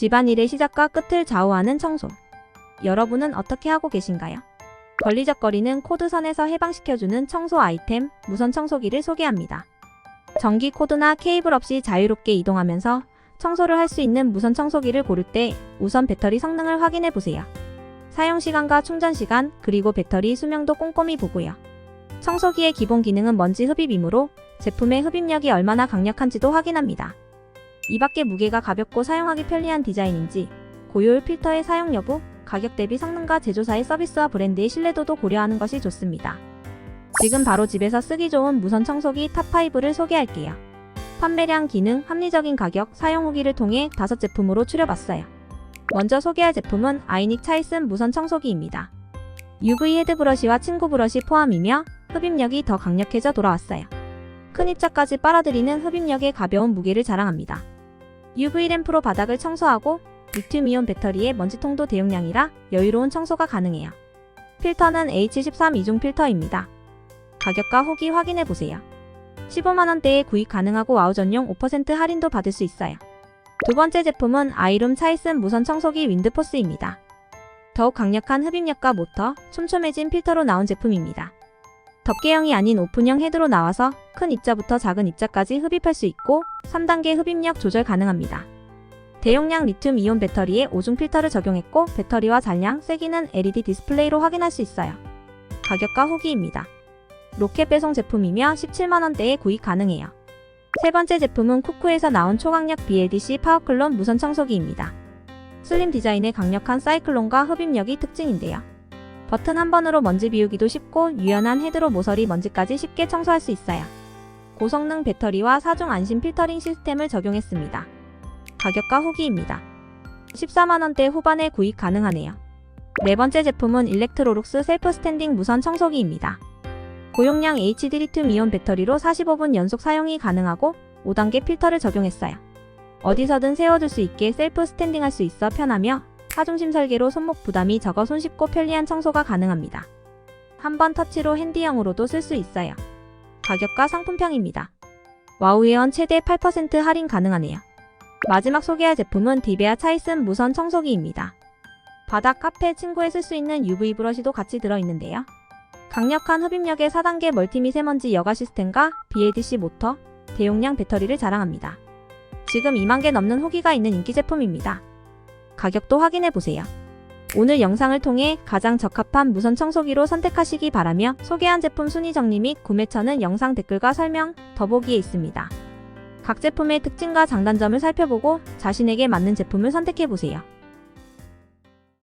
집안일의 시작과 끝을 좌우하는 청소. 여러분은 어떻게 하고 계신가요? 걸리적거리는 코드선에서 해방시켜주는 청소 아이템, 무선 청소기를 소개합니다. 전기 코드나 케이블 없이 자유롭게 이동하면서 청소를 할 수 있는 무선 청소기를 고를 때 우선 배터리 성능을 확인해 보세요. 사용 시간과 충전 시간, 그리고 배터리 수명도 꼼꼼히 보고요. 청소기의 기본 기능은 먼지 흡입이므로 제품의 흡입력이 얼마나 강력한지도 확인합니다. 이 밖에 무게가 가볍고 사용하기 편리한 디자인인지 고효율 필터의 사용 여부, 가격 대비 성능과 제조사의 서비스와 브랜드의 신뢰도도 고려하는 것이 좋습니다. 지금 바로 집에서 쓰기 좋은 무선 청소기 탑5를 소개할게요. 판매량, 기능, 합리적인 가격, 사용 후기를 통해 다섯 제품으로 추려봤어요. 먼저 소개할 제품은 아이닉 차이슨 무선 청소기입니다. UV 헤드 브러시와 친구 브러시 포함이며 흡입력이 더 강력해져 돌아왔어요. 큰 입자까지 빨아들이는 흡입력의 가벼운 무게를 자랑합니다. UV 램프로 바닥을 청소하고 리튬이온 배터리의 먼지통도 대용량이라 여유로운 청소가 가능해요. 필터는 H13 이중 필터입니다. 가격과 후기 확인해 보세요. 15만원대에 구입 가능하고 와우 전용 5% 할인도 받을 수 있어요. 두 번째 제품은 아이룸 차이슨 무선 청소기 윈드포스입니다. 더욱 강력한 흡입력과 모터, 촘촘해진 필터로 나온 제품입니다. 덮개형이 아닌 오픈형 헤드로 나와서 큰 입자부터 작은 입자까지 흡입할 수 있고 3단계 흡입력 조절 가능합니다. 대용량 리튬 이온 배터리에 5중 필터를 적용했고 배터리와 잔량, 세기는 LED 디스플레이로 확인할 수 있어요. 가격과 후기입니다. 로켓 배송 제품이며 17만원대에 구입 가능해요. 세 번째 제품은 쿠쿠에서 나온 초강력 BLDC 파워클론 무선 청소기입니다. 슬림 디자인의 강력한 사이클론과 흡입력이 특징인데요. 버튼 한 번으로 먼지 비우기도 쉽고 유연한 헤드로 모서리 먼지까지 쉽게 청소할 수 있어요. 고성능 배터리와 4중 안심 필터링 시스템을 적용했습니다. 가격과 후기입니다. 14만원대 후반에 구입 가능하네요. 네 번째 제품은 일렉트로룩스 셀프 스탠딩 무선 청소기입니다. 고용량 HD 리튬 이온 배터리로 45분 연속 사용이 가능하고 5단계 필터를 적용했어요. 어디서든 세워둘 수 있게 셀프 스탠딩 할 수 있어 편하며 하중심 설계로 손목 부담이 적어 손쉽고 편리한 청소가 가능합니다. 한 번 터치로 핸디형으로도 쓸 수 있어요. 가격과 상품평입니다. 와우에온 최대 8% 할인 가능하네요. 마지막 소개할 제품은 디베아 차이슨 무선 청소기입니다. 바닥, 카페, 친구에 쓸 수 있는 UV 브러시도 같이 들어있는데요. 강력한 흡입력의 4단계 멀티미세먼지 여과 시스템과 BLDC 모터, 대용량 배터리를 자랑합니다. 지금 2만 개 넘는 후기가 있는 인기 제품입니다. 가격도 확인해 보세요. 오늘 영상을 통해 가장 적합한 무선 청소기로 선택하시기 바라며 소개한 제품 순위 정리 및 구매처는 영상 댓글과 설명, 더보기에 있습니다. 각 제품의 특징과 장단점을 살펴보고 자신에게 맞는 제품을 선택해 보세요.